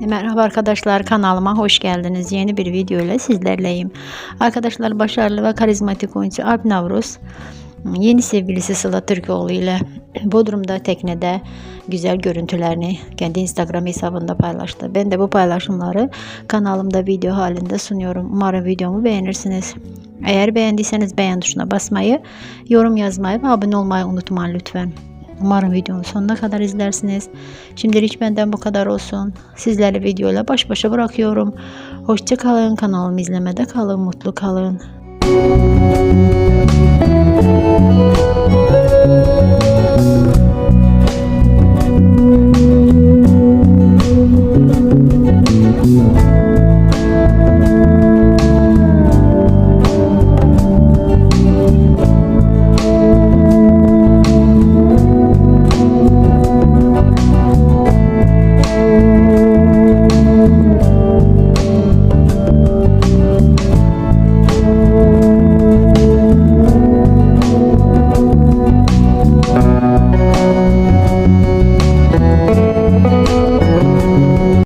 Merhaba arkadaşlar kanalıma hoş geldiniz. Yeni bir video ile sizlerleyim. Arkadaşlar başarılı ve karizmatik oyuncu Alp Navruz yeni sevgilisi Sıla Türkoğlu ile Bodrum'da teknede güzel görüntülerini kendi Instagram hesabında paylaştı. Ben de bu paylaşımları kanalımda video halinde sunuyorum. Umarım videomu beğenirsiniz. Eğer beğendiyseniz beğen tuşuna basmayı, yorum yazmayı ve abone olmayı unutmayın lütfen. Umarım videonun sonuna kadar izlersiniz. Şimdilik benden bu kadar olsun. Sizleri videoyla baş başa bırakıyorum. Hoşça kalın. Kanalımı izlemede kalın. Mutlu kalın.